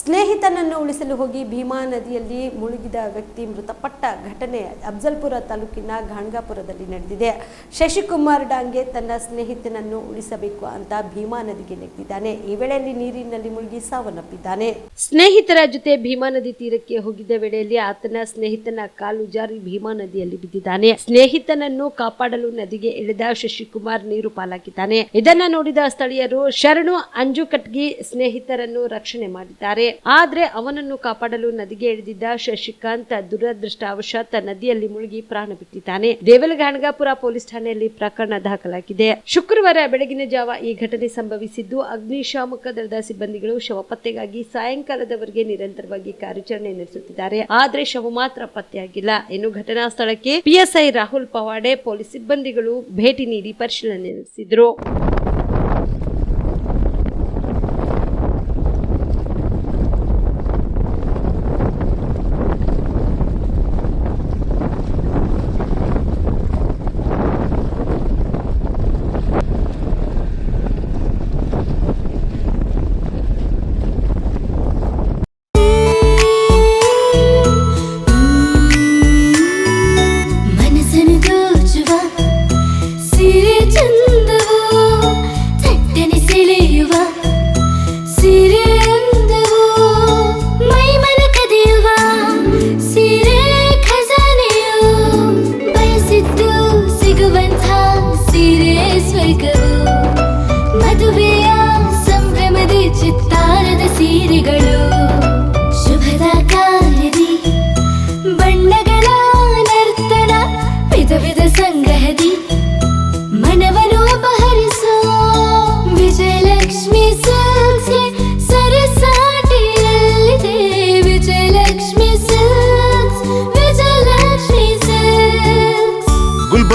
ಸ್ನೇಹಿತನನ್ನು ಉಳಿಸಲು ಹೋಗಿ ಭೀಮಾ ನದಿಯಲ್ಲಿ ಮುಳುಗಿದ ವ್ಯಕ್ತಿ ಮೃತಪಟ್ಟ ಘಟನೆ ಅಫ್ಜಲ್ಪುರ ತಾಲೂಕಿನ ಗಾಣ್ಗಾಪುರದಲ್ಲಿ ನಡೆದಿದೆ. ಶಶಿಕುಮಾರ್ ಡಾಂಗೆ ತನ್ನ ಸ್ನೇಹಿತನನ್ನು ಉಳಿಸಬೇಕು ಅಂತ ಭೀಮಾ ನದಿಗೆ ನೆಗೆದಿದ್ದಾನೆ. ಈ ವೇಳೆಯಲ್ಲಿ ನೀರಿನಲ್ಲಿ ಮುಳುಗಿ ಸಾವನ್ನಪ್ಪಿದ್ದಾನೆ. ಸ್ನೇಹಿತರ ಜೊತೆ ಭೀಮಾ ನದಿ ತೀರಕ್ಕೆ ಹೋಗಿದ್ದ ವೇಳೆಯಲ್ಲಿ ಆತನ ಸ್ನೇಹಿತನ ಕಾಲು ಜಾರಿ ಭೀಮಾ ನದಿಯಲ್ಲಿ ಬಿದ್ದಿದ್ದಾನೆ. ಸ್ನೇಹಿತನನ್ನು ಕಾಪಾಡಲು ನದಿಗೆ ಇಳಿದ ಶಶಿಕುಮಾರ್ ನೀರು ಪಾಲಾಗಿದ್ದಾನೆ ಇದನ್ನ ನೋಡಿದ ಸ್ಥಳೀಯರು, ಶರಣು ಅಂಜು ಕಟ್ಗಿ ಸ್ನೇಹಿತರನ್ನು ರಕ್ಷಣೆ ಮಾಡಿದ್ದಾರೆ. ಆದ್ರೆ ಅವನನ್ನು ಕಾಪಾಡಲು ನದಿಗೆ ಇಳಿದಿದ್ದ ಶಶಿಕಾಂತ್ ದುರದೃಷ್ಟವಶಾತ್ ನದಿಯಲ್ಲಿ ಮುಳುಗಿ ಪ್ರಾಣ ಬಿಟ್ಟಿದ್ದಾನೆ. ದೇವಲಗಾಣಗಾಪುರ ಪೊಲೀಸ್ ಠಾಣೆಯಲ್ಲಿ ಪ್ರಕರಣ ದಾಖಲಾಗಿದೆ. ಶುಕ್ರವಾರ ಬೆಳಗಿನ ಜಾವ ಈ ಘಟನೆ ಸಂಭವಿಸಿದ್ದು ಅಗ್ನಿಶಾಮಕ ದಳದ ಸಿಬ್ಬಂದಿಗಳು ಶವ ಪತ್ತೆಗಾಗಿ ಸಾಯಂಕಾಲದವರೆಗೆ ನಿರಂತರವಾಗಿ ಕಾರ್ಯಾಚರಣೆ ನಡೆಸುತ್ತಿದ್ದಾರೆ. ಆದ್ರೆ ಶವ ಮಾತ್ರ ಪತ್ತೆಯಾಗಿಲ್ಲ. ಇನ್ನು ಘಟನಾ ಸ್ಥಳಕ್ಕೆ ಪಿಎಸ್ಐ ರಾಹುಲ್ ಪವಾಡೆ ಪೊಲೀಸ್ ಸಿಬ್ಬಂದಿಗಳು ಭೇಟಿ ನೀಡಿ ಪರಿಶೀಲನೆ ನಡೆಸಿದ್ರು. ಸೆಳೆಯುವ ಸಿರೆ ಅಂದವು ಮೈಮನ ಕದಿಯುವ ಸಿರೆ ಖಜಾನೆಯು ಬಯಸಿದ್ದು ಸಿಗುವಂಥ ಸಿರೆ ಸ್ವರ್ಗವು. ಮದುವೆಯ ಸಂಭ್ರಮದಿ ಚಿತ್ತಾರದ ಸೀರೆಗಳು. ಶುಭದ ಕಾರ್ಯದಿ ಬಣ್ಣಗಳ ನರ್ತನ, ವಿಧ ವಿಧ